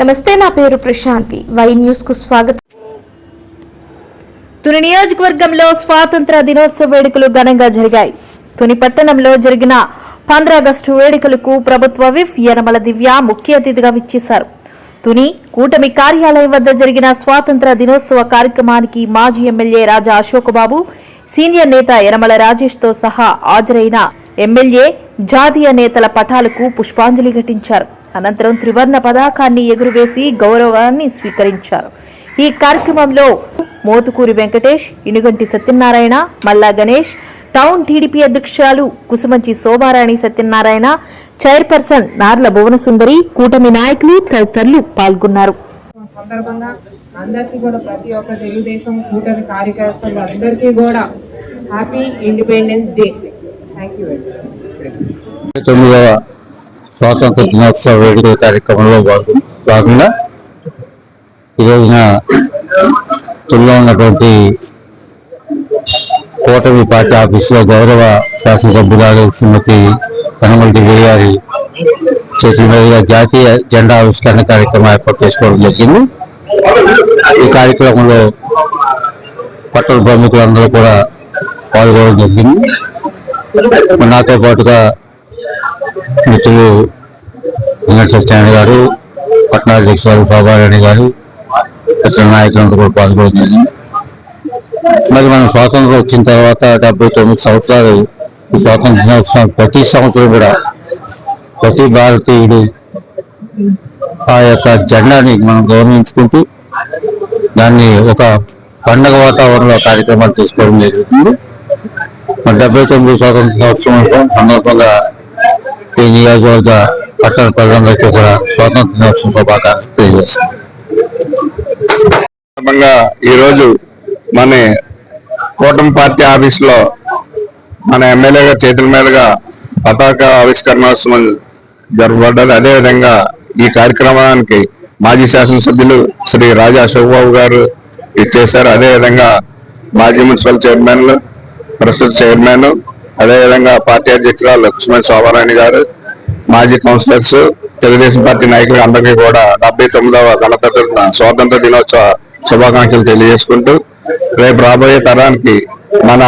నమస్తే నా పేరు ప్రశాంతి. వై న్యూస్కు స్వాగతం. తుని నియోజకవర్గంలో స్వాతంత్ర దినోత్సవ వేడుకలు ఘనంగా జరిగాయి. తుని పట్టణంలో జరిగిన పంద్రాగస్టు వేడుకలకు ప్రభుత్వ విఫ్ యనమల దివ్య ముఖ్య అతిథిగా విచ్చేశారు. తుని కూటమి కార్యాలయం వద్ద జరిగిన స్వాతంత్ర దినోత్సవ కార్యక్రమానికి మాజీ ఎమ్మెల్యే రాజా అశోక్ బాబు సీనియర్ నేత యనమల రాజేష్తో సహా హాజరైన ఎమ్మెల్యే జాతీయ నేతల పటాలకు పుష్పాంజలి ఘటించారు. అనంతరం త్రివర్ణ పతాకాన్ని ఎగురవేసి గౌరవాన్ని స్వీకరించారు. ఈ కార్యక్రమంలో మోతుకూరి వెంకటేష్ ఇనుగంటి సత్యనారాయణ మల్లా గణేష్ టౌన్ టీడీపీ అధ్యక్షురాలు కుసుమంచి శోభారాణి సత్యనారాయణ చైర్పర్సన్ నార్ల భువనసుందరి కూటమి నాయకులు తదితరులు పాల్గొన్నారు. సందర్భంగా అందరికీ కూడా ప్రతి ఒక్క తెలుగుదేశం కూటమి కార్యకర్తలు అందరికీ కూడా happy independence day thank you తొమ్మిదవ స్వాతంత్ర దినోత్సవ వేడుకల కార్యక్రమంలో భాగంగా ఈ రోజున తుల్లో ఉన్నటువంటి కూటమి పార్టీ ఆఫీసులో గౌరవ శాసనసభ్యురాలు శ్రీమతి కనమల్టి గారి చేతుల మీదుగా జాతీయ జెండా ఆవిష్కరణ కార్యక్రమం ఏర్పాటు చేసుకోవడం జరిగింది. ఈ కార్యక్రమంలో పట్టణ ప్రముఖులందరూ కూడా పాల్గొనడం జరిగింది. నాతో పాటుగా మిత్రులు వెంకట సత్యనారాయణ గారు పట్టణాధ్యక్షులు శోభారాణి గారు ఇతర నాయకులందరూ కూడా పాల్గొనడం మరి మనం స్వాతంత్రం వచ్చిన తర్వాత డెబ్బై తొమ్మిది సంవత్సరాలు ఈ స్వాతంత్ర దినోత్సవం ప్రతి సంవత్సరం కూడా ప్రతి భారతీయుడు ఆ యొక్క జెండాని మనం గౌరవించుకుంటూ దాన్ని ఒక పండగ వాతావరణంలో కార్యక్రమాలు తీసుకోవడం జరుగుతుంది. మరి డెబ్బై తొమ్మిది స్వాతంత్ర దినోత్సవం సందర్భంగా ఈ నియోజకవర్గ పట్టణ ప్రజలందరికీ కూడా స్వాతంత్ర దినోత్సవం శుభాకాంక్షలు తెలియజేస్తాం ఈరోజు మన కూటమి పార్టీ ఆఫీస్లో మన ఎమ్మెల్యేగా చేతుల మీదుగా పతాక ఆవిష్కరణోత్సవం జరపబడ్డది అదేవిధంగా ఈ కార్యక్రమానికి మాజీ శాసనసభ్యులు శ్రీ రాజా అశోక్బాబు గారు ఇచ్చేశారు. అదేవిధంగా మాజీ మున్సిపల్ చైర్మన్లు ప్రస్తుత చైర్మన్ అదేవిధంగా పార్టీ అధ్యక్షురాలు లక్ష్మణ్ శోభారాణి గారు మాజీ కౌన్సిలర్స్ తెలుగుదేశం పార్టీ నాయకులు అందరికీ కూడా డెబ్బై తొమ్మిదవ గణతంత్ర స్వాతంత్ర దినోత్సవ శుభాకాంక్షలు తెలియజేసుకుంటూ రేపు రాబోయే తరానికి మన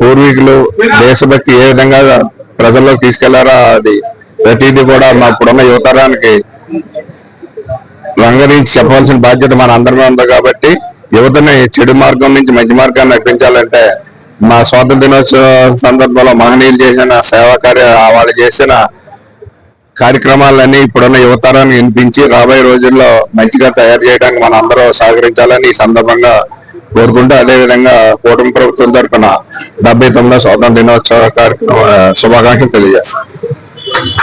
పూర్వీకులు దేశభక్తి ఏ విధంగా ప్రజల్లోకి తీసుకెళ్ళారో అది ప్రతిదీ కూడా మా ఇప్పుడున్న యువతరానికి రంగరించి చెప్పవలసిన బాధ్యత మన అందరిలో ఉంది కాబట్టి యువతని చెడు మార్గం నుంచి మంచి మార్గాన్ని నడిపించాలంటే మా స్వాతంత్ర దినోత్సవ సందర్భంలో మహనీయులు చేసిన సేవా కార్య వాళ్ళు చేసిన కార్యక్రమాలన్నీ ఇప్పుడున్న యువతరాన్ని వినిపించి రాబోయే రోజుల్లో మంచిగా తయారు చేయడానికి మన అందరూ సహకరించాలని ఈ సందర్భంగా కోరుకుంటూ అదేవిధంగా కూటమి ప్రభుత్వం తరఫున డెబ్బై తొమ్మిదో స్వాతంత్ర దినోత్సవ కార్యక్రమ శుభాకాంక్షలు తెలియజేస్తాం